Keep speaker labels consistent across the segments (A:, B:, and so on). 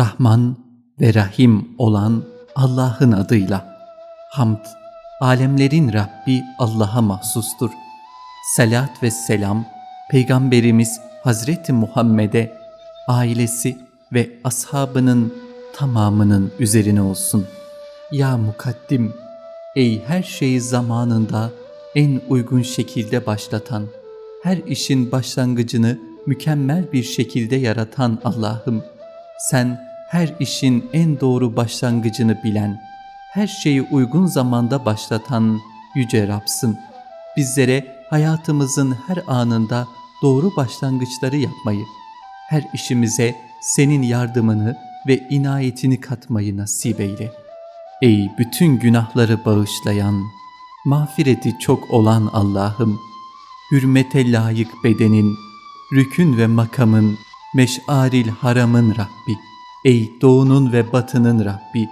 A: Rahman ve Rahim olan Allah'ın adıyla. Hamd, alemlerin Rabbi Allah'a mahsustur. Salat ve selam, Peygamberimiz Hazreti Muhammed'e, ailesi ve ashabının tamamının üzerine olsun. Ya mukaddim, ey her şeyi zamanında en uygun şekilde başlatan, her işin başlangıcını mükemmel bir şekilde yaratan Allah'ım, sen her işin en doğru başlangıcını bilen, her şeyi uygun zamanda başlatan Yüce Rab'sın. Bizlere hayatımızın her anında doğru başlangıçları yapmayı, her işimize senin yardımını ve inayetini katmayı nasip eyle. Ey bütün günahları bağışlayan, mağfireti çok olan Allah'ım, hürmete layık bedenin, rükün ve makamın, meş'aril haramın Rabbi, ey doğunun ve batının Rabbi,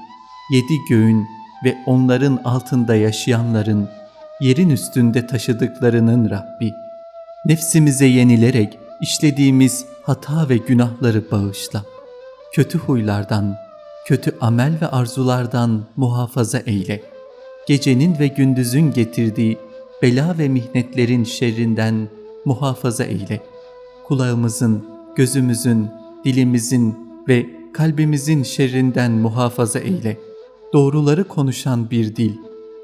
A: yedi göğün ve onların altında yaşayanların, yerin üstünde taşıdıklarının Rabbi, nefsimize yenilerek işlediğimiz hata ve günahları bağışla. Kötü huylardan, kötü amel ve arzulardan muhafaza eyle. Gecenin ve gündüzün getirdiği bela ve mihnetlerin şerrinden muhafaza eyle. Kulağımızın, gözümüzün, dilimizin ve kalbimizin şerrinden muhafaza eyle. Doğruları konuşan bir dil,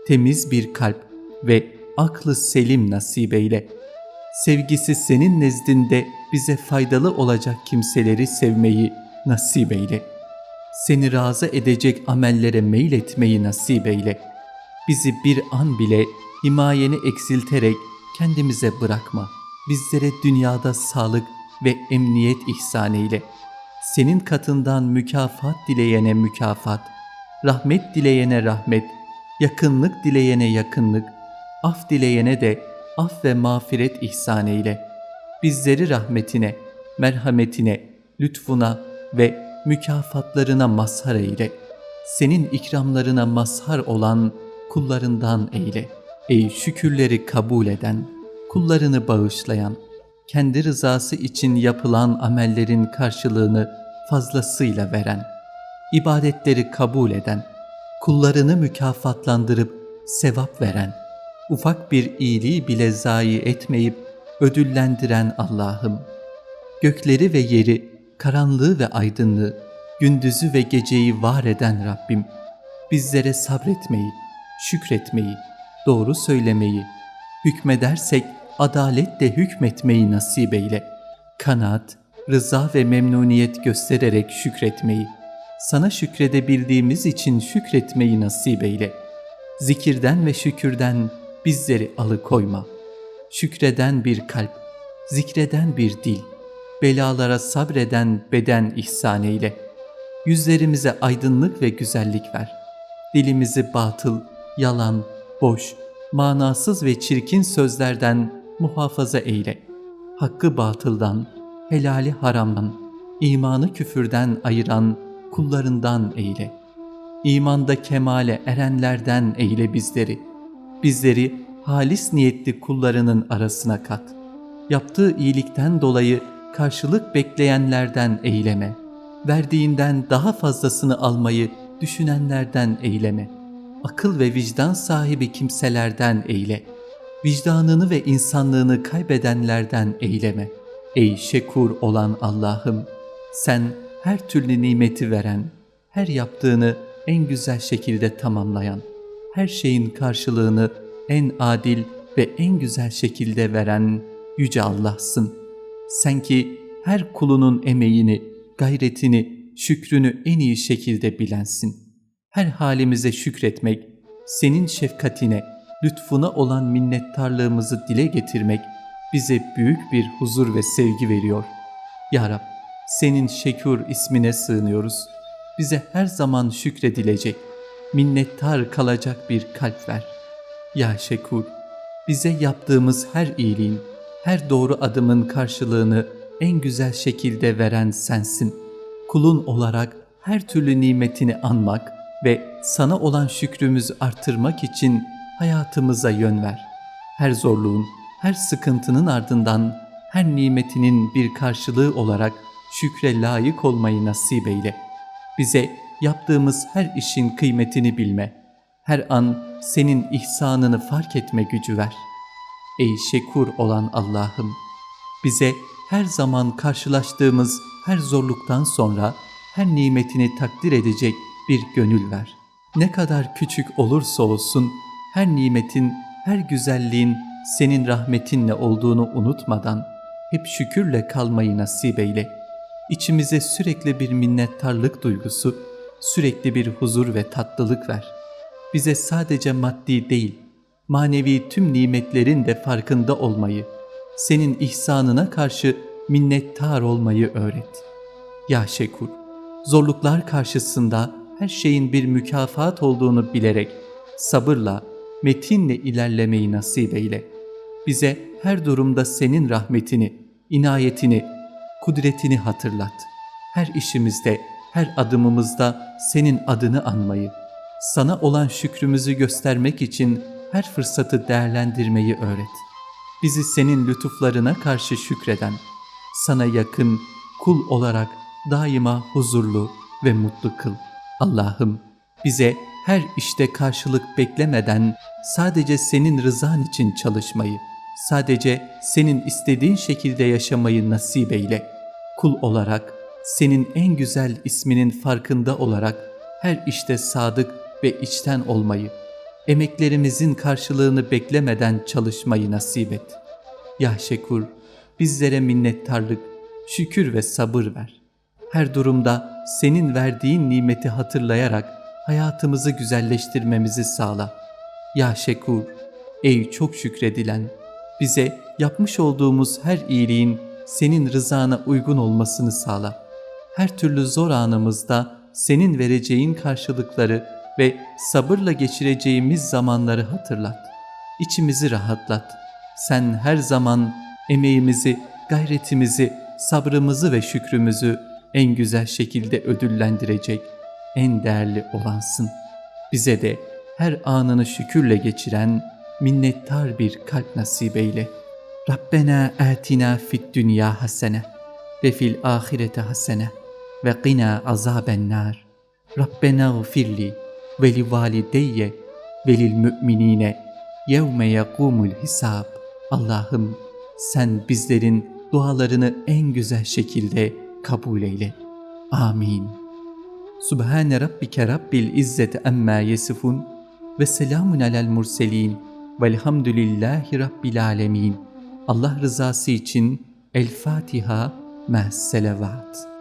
A: temiz bir kalp ve aklı selim nasip eyle. Sevgisi senin nezdinde bize faydalı olacak kimseleri sevmeyi nasip eyle. Seni razı edecek amellere meyletmeyi nasip eyle. Bizi bir an bile himayeni eksilterek kendimize bırakma. Bizlere dünyada sağlık ve emniyet ihsan eyle. Senin katından mükafat dileyene mükafat, rahmet dileyene rahmet, yakınlık dileyene yakınlık, af dileyene de af ve mağfiret ihsan eyle. Bizleri rahmetine, merhametine, lütfuna ve mükafatlarına mazhar eyle. Senin ikramlarına mazhar olan kullarından eyle. Ey şükürleri kabul eden, kullarını bağışlayan, kendi rızası için yapılan amellerin karşılığını fazlasıyla veren, ibadetleri kabul eden, kullarını mükafatlandırıp sevap veren, ufak bir iyiliği bile zayi etmeyip ödüllendiren Allah'ım. Gökleri ve yeri, karanlığı ve aydınlığı, gündüzü ve geceyi var eden Rabbim, bizlere sabretmeyi, şükretmeyi, doğru söylemeyi, hükmedersek adaletle hükmetmeyi nasip eyle. Kanaat, rıza ve memnuniyet göstererek şükretmeyi, sana şükredebildiğimiz için şükretmeyi nasip eyle. Zikirden ve şükürden bizleri alıkoyma. Şükreden bir kalp, zikreden bir dil, belalara sabreden beden ihsan eyle. Yüzlerimize aydınlık ve güzellik ver. Dilimizi batıl, yalan, boş, manasız ve çirkin sözlerden muhafaza eyle. Hakkı batıldan, helali haramdan, imanı küfürden ayıran kullarından eyle. İmanda kemale erenlerden eyle bizleri. Bizleri halis niyetli kullarının arasına kat. Yaptığı iyilikten dolayı karşılık bekleyenlerden eyleme. Verdiğinden daha fazlasını almayı düşünenlerden eyleme. Akıl ve vicdan sahibi kimselerden eyle. Vicdanını ve insanlığını kaybedenlerden eyleme. Ey şekur olan Allah'ım! Sen her türlü nimeti veren, her yaptığını en güzel şekilde tamamlayan, her şeyin karşılığını en adil ve en güzel şekilde veren Yüce Allah'sın. Sen ki her kulunun emeğini, gayretini, şükrünü en iyi şekilde bilensin. Her halimize şükretmek, senin şefkatine, lütfuna olan minnettarlığımızı dile getirmek bize büyük bir huzur ve sevgi veriyor. Ya Rab, senin şekur ismine sığınıyoruz. Bize her zaman şükredilecek, minnettar kalacak bir kalp ver. Ya Şekur, bize yaptığımız her iyiliğin, her doğru adımın karşılığını en güzel şekilde veren sensin. Kulun olarak her türlü nimetini anmak ve sana olan şükrümüzü artırmak için hayatımıza yön ver. Her zorluğun, her sıkıntının ardından her nimetinin bir karşılığı olarak şükre layık olmayı nasip eyle. Bize yaptığımız her işin kıymetini bilme, her an senin ihsanını fark etme gücü ver. Ey şekur olan Allah'ım, bize her zaman karşılaştığımız her zorluktan sonra her nimetini takdir edecek bir gönül ver. Ne kadar küçük olursa olsun her nimetin, her güzelliğin senin rahmetinle olduğunu unutmadan hep şükürle kalmayı nasip eyle. İçimize sürekli bir minnettarlık duygusu, sürekli bir huzur ve tatlılık ver. Bize sadece maddi değil, manevi tüm nimetlerin de farkında olmayı, senin ihsanına karşı minnettar olmayı öğret. Ya Şekur, zorluklar karşısında her şeyin bir mükafat olduğunu bilerek sabırla, metinle ilerlemeyi nasip eyle. Bize her durumda senin rahmetini, inayetini, kudretini hatırlat. Her işimizde, her adımımızda senin adını anmayı, sana olan şükrümüzü göstermek için her fırsatı değerlendirmeyi öğret. Bizi senin lütuflarına karşı şükreden, sana yakın kul olarak daima huzurlu ve mutlu kıl. Allah'ım bize her işte karşılık beklemeden sadece senin rızan için çalışmayı, sadece senin istediğin şekilde yaşamayı nasip eyle. Kul olarak senin en güzel isminin farkında olarak her işte sadık ve içten olmayı, emeklerimizin karşılığını beklemeden çalışmayı nasip et. Ya Şekur, bizlere minnettarlık, şükür ve sabır ver. Her durumda senin verdiğin nimeti hatırlayarak hayatımızı güzelleştirmemizi sağla. Ya Şekur, ey çok şükredilen, bize yapmış olduğumuz her iyiliğin senin rızana uygun olmasını sağla. Her türlü zor anımızda senin vereceğin karşılıkları ve sabırla geçireceğimiz zamanları hatırlat. İçimizi rahatlat. Sen her zaman emeğimizi, gayretimizi, sabrımızı ve şükrümüzü en güzel şekilde ödüllendirecek en değerli olansın. Bize de her anını şükürle geçiren minnettar bir kalp nasip eyle. Rabbena atina fid dünya hasene ve fil ahirete hasene ve qina azaben nar. Rabbena gfirli ve li valideyye ve lil müminine yevme yekumul hisab. Allah'ım sen bizlerin dualarını en güzel şekilde kabul eyle. Amin. Subhane rabbike rabbil izzeti emma yesifun ve selamun alel murselin velhamdülillahi rabbil alemin. Allah rızası için El Fatiha mehselavat.